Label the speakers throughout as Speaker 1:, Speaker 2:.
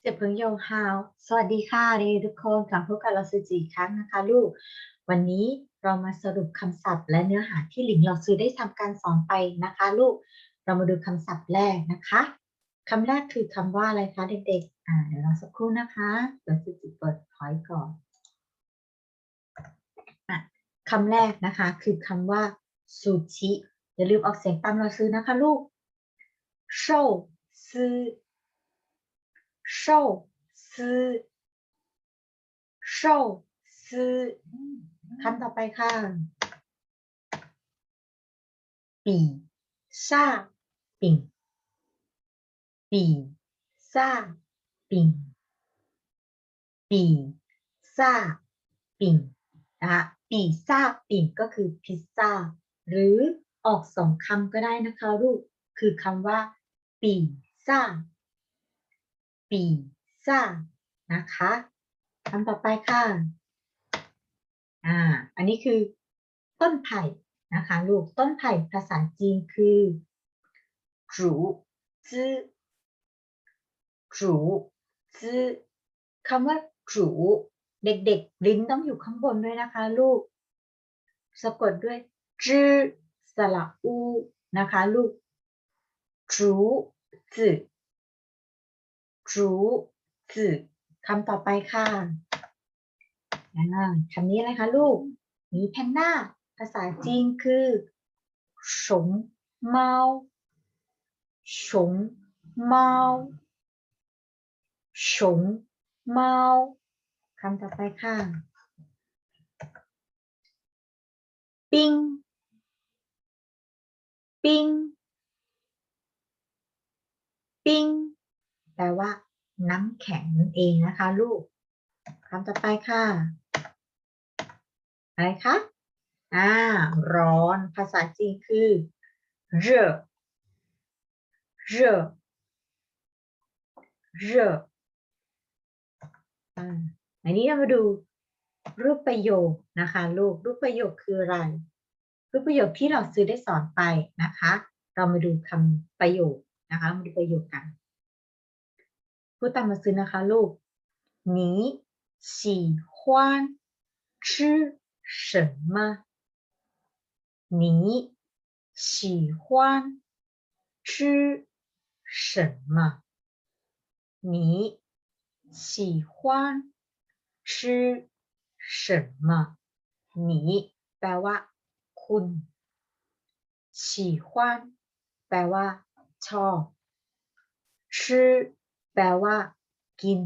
Speaker 1: เจ็บเพิงโยฮาว สวัสดีค่ะด็กๆทุกคนกลับพบกับเราซูจีอีครั้งนะคะลูก วันนี้เรามาสรุปคำศัพท์ และเนื้อหาที่หลิงเราซื้อได้ทำการสอนไปนะคะ ลูก เรามาดูคำศัพท์แรกนะคะคำแรกคือคำว่าอะไรคะเด็กๆ อ่าเดี๋ยวเราสักครู่นะคะเดี๋ยวซูจิเปิดพอยก่อนอะคำแรกนะคะ คือคำว่าซูชิอย่าลืมออกเสียงตามเราซื้อนะคะลูกโชซื้อ 寿司寿司คำต่อไปค่ะ比萨饼比萨饼比萨饼นะคะปีซาปิ่งก็คือพิซซ่า หรือออกสองคำก็ได้นะคะลูก คือคำว่าปีซ่า ปีซ่านะคะคำต่อไปค่ะ อ่า อันนี้คือต้นไผ่นะคะลูก ต้นไผ่ภาษาจีนคือจูจื้อจูจื้อคำว่าจูเด็กๆ ลิ้นต้องอยู่ข้างบนด้วยนะคะลูก สะกดด้วยจื้อสระอูนะคะลูกจูจื้อ จูจือคำต่อไปค่ะคำนี้อะไรคะลูกหมีแพนด้าภาษาจีนคือฉงเมาฉงเมาฉงเมาคำต่อไปค่ะปิงปิงปิง แปลว่าน้ำแข็งนั่นเองนะคะ ลูกคำต่อไปค่ะ อะไรคะ อ่า ร้อน ภาษาจีนคือเร่อเร่อเร่ออันนี้เรามาดูรูปประโยคนะคะ ลูก รูปประโยคคืออะไร รูปประโยคที่เราซื้อได้สอนไปนะคะ เรามาดูคำประโยคนะคะ มาดูประโยคกัน พูดตามมาซื้อนะคะลูก你喜欢吃什么你喜欢吃什么你喜欢吃什么你แปลว่า คุณ喜欢แปลว่า ชอบ吃 แปลว่า กิน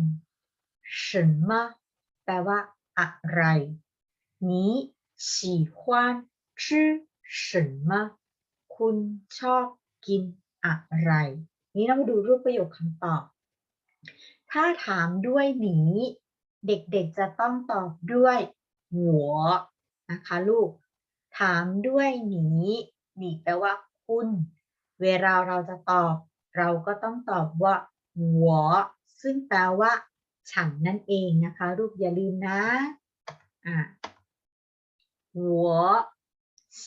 Speaker 1: 什么แปลว่า อะไร你喜欢吃什么คุณชอบกินอะไร นี้เรามาดูรูปประโยคคำตอบ ถ้าถามด้วยหนี เด็กๆจะต้องตอบด้วยหัวนะคะลูก ถามด้วยหนีหนีแปลว่า คุณ เวลาเราจะตอบ เราก็ต้องตอบว่า หัว ซึ่งแปลว่า ฉันนั่นเองนะคะ ลูกอย่าลืมนะ อ่าหัว喜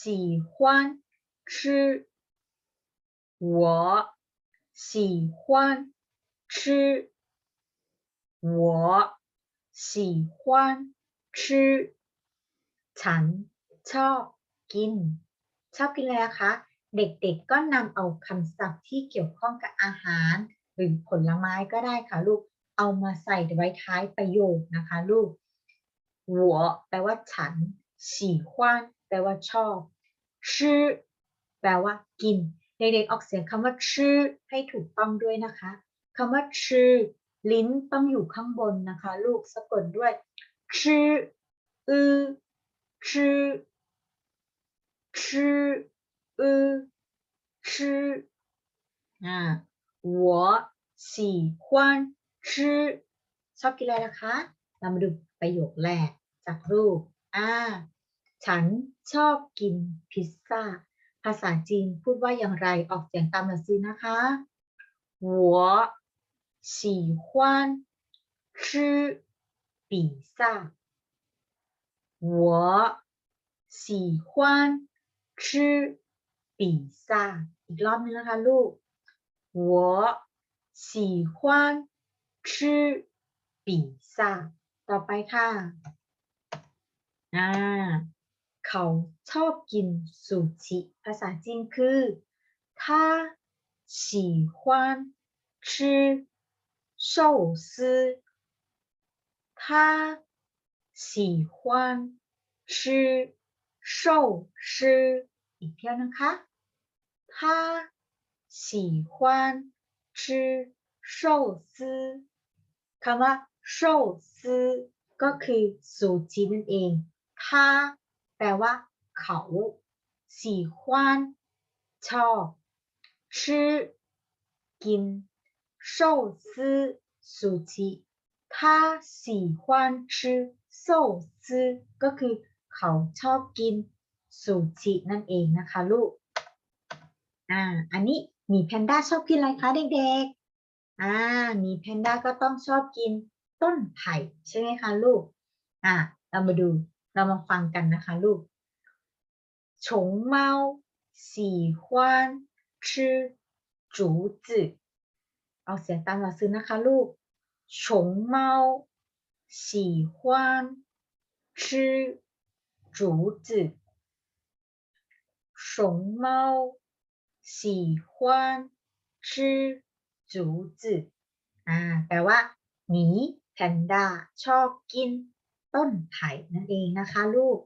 Speaker 1: 欢吃我喜欢吃我喜欢吃ฉันชอบกิน ชอบกินอะไรอะคะ เด็กๆก็นำเอาคำศัพท์ที่เกี่ยวข้องกับอาหาร หรือผลไม้ก็ได้ค่ะลูก เอามาใส่ไว้ท้ายประโยคนะคะลูกหัวแปลว่าฉัน喜欢แปลว่าชอบชื่อแปลว่ากิน เด็กๆออกเสียงคำว่าชื่อให้ถูกต้องด้วยนะคะคำว่าชื่อลิ้นต้องอยู่ข้างบนนะคะ ลูกสะกดด้วยชื่ออือชื่อชื่ออือชื่ออ่า 我喜欢吃ชอบกินอะไรนะคะ เรามาดูประโยคแรกจากรูป อ่า ฉันชอบกินพิซซ่า ภาษาจีนพูดว่าอย่างไร ออกเสียงตามหนังสือนะคะ我喜欢吃比萨我喜欢吃比萨อีกรอบนึงนะคะลูก 我喜欢 ชื่อปีซ่าต่อไปค่ะอ่าเขาชอบกินซูชิ ภาษาจีนคือ他喜欢吃寿司他喜欢吃寿司อีกเที่ยวนะคะ他 喜欢吃寿司คำว่า寿司ก็คือซูชินั่นเองถ้าแปลว่า เขา喜欢ชอบชื่อกิน寿司ซูชิ他喜欢吃寿司ก็คือ เขาชอบกินซูชินั่นเองนะคะลูก อ่า อันนี้ห มีแพนด้าชอบกินอะไรคะเด็กๆ อ่า มีแพนด้าก็ต้องชอบกินต้นไผ่ใช่ไหมคะลูก อ่า เรามาดู เรามาฟังกันนะคะลูกชงเมาสีฮวนจูจืเอาเสียงตามหลัาซื้อนะคะลูกชงเมาสีฮวนชื่จูจืชงเมา 喜欢吃竹子อ่าแปลว่าหมีแพนด้าชอบกิน ต้นไผ่นั่นเองนะคะลูก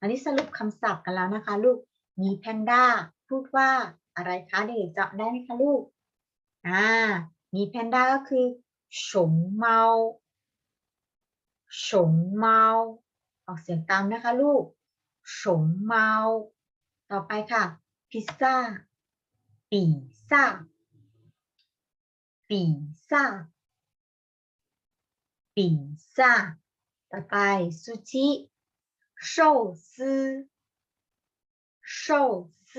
Speaker 1: อันนี้สรุปคำศัพท์กันแล้วนะคะ ลูกมีแพนด้าพูดว่าอะไรคะเด็กๆจำได้ไหมคะลูกอ่ามีแพนด้าก็คือฉงเมาฉงเมา ออกเสียงตามนะคะลูกฉงเมา ต่อไปค่ะ พิซซ่า ปีซ่า ปีซ่า ปีซ่า ต่อไปซูชิ寿司寿司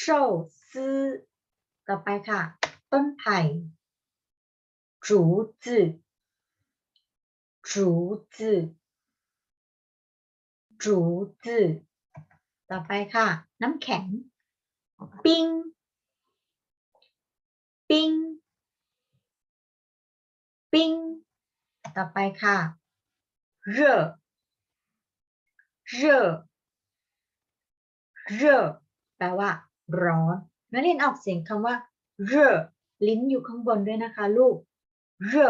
Speaker 1: 寿司ต่อไปค่ะ ต้นไผ่竹子竹子竹子ต่อไปค่ะ น้ำแข็ง ปิ้งปิ้งปิ้งต่อไปค่ะเร่เร่เร่แปลว่า ร้อนนักเรียนออกเสียงคำว่าเร่ลิ้นอยู่ข้างบนด้วยนะคะ ลูกเร่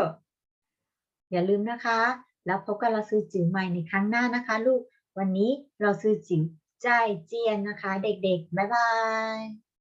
Speaker 1: อย่าลืมนะคะ แล้วพบกันเราซื้อจิ๋วใหม่ในครั้งหน้านะคะ ลูก วันนี้เราซื้อจิ๋ว จายเจียนนะคะ เด็กๆ บ๊ายบาย